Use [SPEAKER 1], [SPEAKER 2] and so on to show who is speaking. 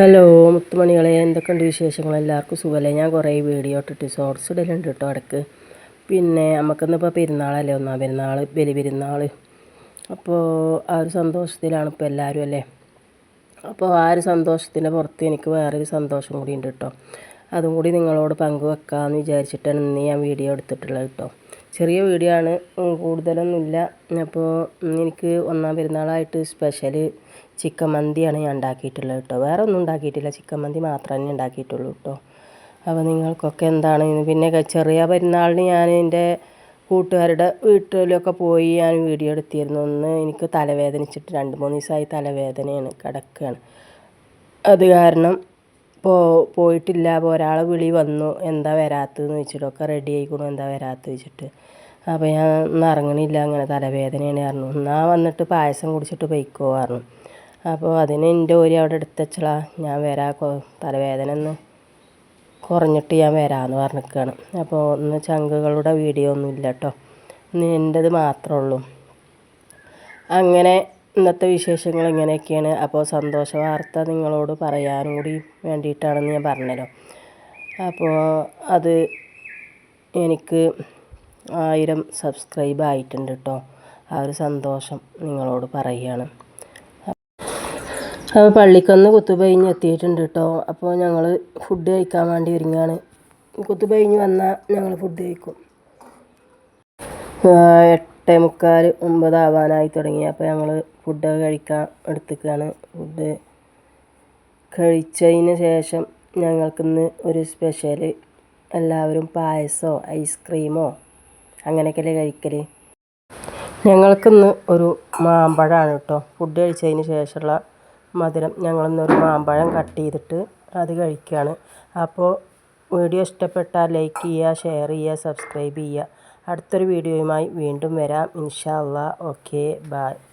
[SPEAKER 1] Hello മുത്തുമണികളെ എന്തൊക്കെയുണ്ട് വിശേഷങ്ങൾ? എല്ലാവർക്കും സുഖമല്ലേ ഞാൻ കുറേ വീഡിയോ ഇട്ടിട്ട് ഷോർട്സ് ഇടലുണ്ട് കേട്ടോ ഇടയ്ക്ക്. പിന്നെ നമുക്കിന്നിപ്പോൾ പെരുന്നാളല്ലേ? ഒന്നാം പെരുന്നാൾ ബലി പെരുന്നാൾ അപ്പോൾ ആ ഒരു സന്തോഷത്തിലാണ് ഇപ്പോൾ എല്ലാവരും അല്ലേ? അപ്പോൾ ആ ഒരു സന്തോഷത്തിന്റെ പുറത്ത് എനിക്ക് വേറൊരു സന്തോഷം കൂടി ഉണ്ട് കേട്ടോ. അതും കൂടി നിങ്ങളോട് പങ്കുവെക്കാമെന്ന് വിചാരിച്ചിട്ടാണ് ഇന്ന് ഞാൻ വീഡിയോ എടുത്തിട്ടുള്ളത് കേട്ടോ. ചെറിയ വീഡിയോ ആണ് കൂടുതലൊന്നുമില്ല. അപ്പോൾ എനിക്ക് ഒന്നാം പെരുന്നാളായിട്ട് സ്പെഷ്യൽ ചിക്കൻ മന്തിയാണ് ഞാൻ ഉണ്ടാക്കിയിട്ടുള്ളത് കേട്ടോ. വേറെ ഒന്നും ഉണ്ടാക്കിയിട്ടില്ല ചിക്കൻ മന്തി മാത്രമേ ഉണ്ടാക്കിയിട്ടുള്ളൂ കേട്ടോ. അപ്പോൾ നിങ്ങൾക്കൊക്കെ എന്താണ്? പിന്നെ ചെറിയ പെരുന്നാളിന് ഞാൻ എന്റെ കൂട്ടുകാരുടെ വീട്ടിലൊക്കെ പോയി ഞാൻ വീഡിയോ എടുത്തിരുന്നു. ഒന്ന് എനിക്ക് തലവേദനിച്ചിട്ട് രണ്ട് മൂന്ന് ദിവസമായി തലവേദനയാണ് കിടക്കുകയാണ്. അത് കാരണം പോ പോയിട്ടില്ല അപ്പോൾ ഒരാളെ വിളി വന്നു എന്താ വരാത്തതെന്ന് വെച്ചിട്ടൊക്കെ റെഡി ആയിക്കണു എന്താ വരാത്തത് വെച്ചിട്ട് അപ്പോൾ ഞാൻ ഒന്നും ഇറങ്ങണില്ല അങ്ങനെ തലവേദനയാണ് പറഞ്ഞു. എന്നാൽ വന്നിട്ട് പായസം കുടിച്ചിട്ട് പൊയ്ക്കോ പറഞ്ഞു. അപ്പോൾ അതിന് എന്റെ ഓരി അവിടെ എടുത്തച്ചളാ ഞാൻ വരാ തലവേദന ഒന്ന് കുറഞ്ഞിട്ട് ഞാൻ വരാമെന്ന് പറഞ്ഞിരിക്കുകയാണ് അപ്പോൾ ഒന്ന് ചങ്കുകളുടെ വീഡിയോ ഒന്നും ഇല്ല കേട്ടോ ഇന്ന് എന്റേത് മാത്രമേ ഉള്ളൂ. അങ്ങനെ ഇന്നത്തെ വിശേഷങ്ങൾ ഇങ്ങനെയൊക്കെയാണ്. അപ്പോൾ സന്തോഷ വാർത്ത നിങ്ങളോട് പറയാനും കൂടി വേണ്ടിയിട്ടാണെന്ന് ഞാൻ പറഞ്ഞല്ലോ. അപ്പോൾ അത് എനിക്ക് ആയിരം സബ്സ്ക്രൈബ് ആയിട്ടുണ്ട് കേട്ടോ. ആ ഒരു സന്തോഷം നിങ്ങളോട് പറയുകയാണ്. അപ്പോൾ പള്ളിക്കൊന്ന് കുത്തുബ എത്തിയിട്ടുണ്ട് കേട്ടോ. അപ്പോൾ ഞങ്ങൾ ഫുഡ് കഴിക്കാൻ വേണ്ടി ഒരുങ്ങാണ്. കുത്തുബ വന്നാൽ ഞങ്ങൾ ഫുഡ് കഴിക്കും. എട്ടേ മുക്കാൽ ഒമ്പതാവാനായി തുടങ്ങി. അപ്പോൾ ഞങ്ങൾ ഫുഡൊക്കെ കഴിക്കാൻ എടുത്തേക്കാണ്. ഫുഡ് കഴിച്ചതിന് ശേഷം ഞങ്ങൾക്കിന്ന് ഒരു സ്പെഷ്യൽ എല്ലാവരും പായസമോ ഐസ്ക്രീമോ അങ്ങനെയൊക്കെയല്ലേ കഴിക്കൽ ഞങ്ങൾക്കിന്ന് ഒരു മാമ്പഴമാണ് കേട്ടോ ഫുഡ് കഴിച്ചതിന് ശേഷമുള്ള മധുരം ഞങ്ങളിന്നൊരു മാമ്പഴം കട്ട് ചെയ്തിട്ട് അത് കഴിക്കുകയാണ് അപ്പോൾ വീഡിയോ ഇഷ്ടപ്പെട്ടാൽ ലൈക്ക് ചെയ്യുക ഷെയർ ചെയ്യുക സബ്സ്ക്രൈബ് ചെയ്യുക. അടുത്തൊരു വീഡിയോയുമായി വീണ്ടും വരാം. ഇൻഷാ അള്ളാ. Okay bye